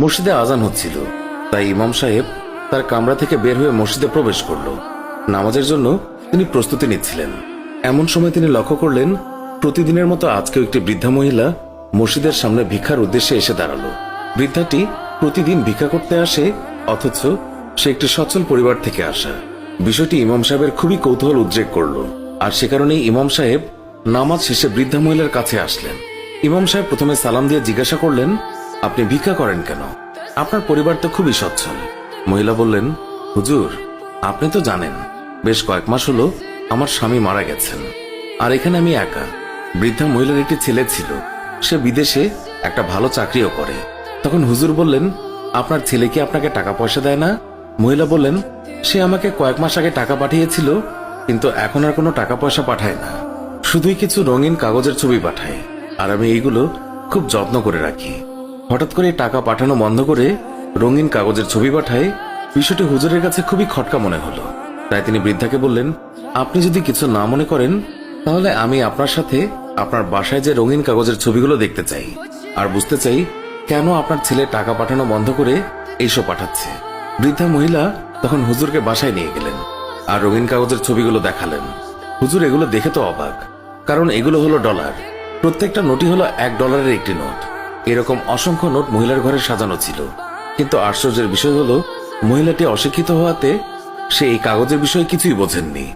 মসজিদে আজান হচ্ছিল, তাই ইমাম সাহেব তার কামরা থেকে বের হয়ে মসজিদে প্রবেশ করল। নামাজের জন্য তিনি প্রস্তুতি নিচ্ছিলেন। এমন সময় তিনি লক্ষ্য করলেন, প্রতিদিনের মতো আজকেও একটি বৃদ্ধা মহিলা মসজিদের সামনে ভিক্ষার উদ্দেশ্যে এসে দাঁড়াল। বৃদ্ধাটি প্রতিদিন ভিক্ষা করতে আসে, অথচ সে একটি সচ্ছল পরিবার থেকে আসা। বিষয়টি ইমাম সাহেবের খুবই কৌতূহল উদ্রেক করল, আর সে কারণেই ইমাম সাহেব নামাজ শেষে বৃদ্ধা মহিলার কাছে আসলেন। ইমাম সাহেব প্রথমে সালাম দিয়ে জিজ্ঞাসা করলেন আপনি ভিক্ষা করেন কেন? আপনার পরিবার তো খুবই সচ্ছল। মহিলা বললেন, হুজুর, আপনি তো জানেন, বেশ কয়েক মাস হলো আমার স্বামী মারা গেছেন। আর এখানে আমি একা। বৃদ্ধা মহিলার একটি ছেলে ছিল। সে বিদেশে একটা ভালো চাকরিও করে। তখন হুজুর বললেন, আপনার ছেলে কি আপনাকে টাকা পয়সা দেয় না? মহিলা বললেন, সে আমাকে কয়েক মাস আগে টাকা পাঠিয়েছিল, কিন্তু এখন আর কোনো টাকা পয়সা পাঠায় না। শুধুই কিছু রঙিন কাগজের ছবি পাঠায়। আর আমি এইগুলো খুব যত্ন করে রাখি। হঠাৎ করে টাকা পাঠানো বন্ধ করে রঙিন কাগজের ছবি পাঠায়, বিষয়টি হুজুরের কাছে খুবই খটকা মনে হলো। তাই তিনি বৃদ্ধাকে বললেন, আপনি যদি কিছু না মনে করেন, তাহলে আমি আপনার সাথে আপনার বাসায় যে রঙিন কাগজের ছবিগুলো দেখতে চাই। আর বুঝতে চাই কেন আপনার ছেলে টাকা পাঠানো বন্ধ করে এইসব পাঠাচ্ছে। বৃদ্ধা মহিলা তখন হুজুরকে বাসায় নিয়ে গেলেন আর রঙিন কাগজের ছবিগুলো দেখালেন। হুজুর এগুলো দেখে তো অবাক, কারণ এগুলো হলো ডলার। প্রত্যেকটা নোটই হলো এক ডলারের একটি নোট। এরকম অসংখ্য নোট মহিলার ঘরে সাজানো ছিল। কিন্তু আশ্চর্যের বিষয় হলো, মহিলাটি অশিক্ষিত হওয়াতে সে এই কাগজের বিষয়ে কিছুই বোঝেননি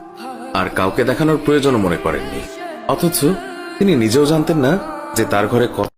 আর কাউকে দেখানোর প্রয়োজনও মনে করেননি। অথচ তিনি নিজেও জানতেন না যে তার ঘরে কত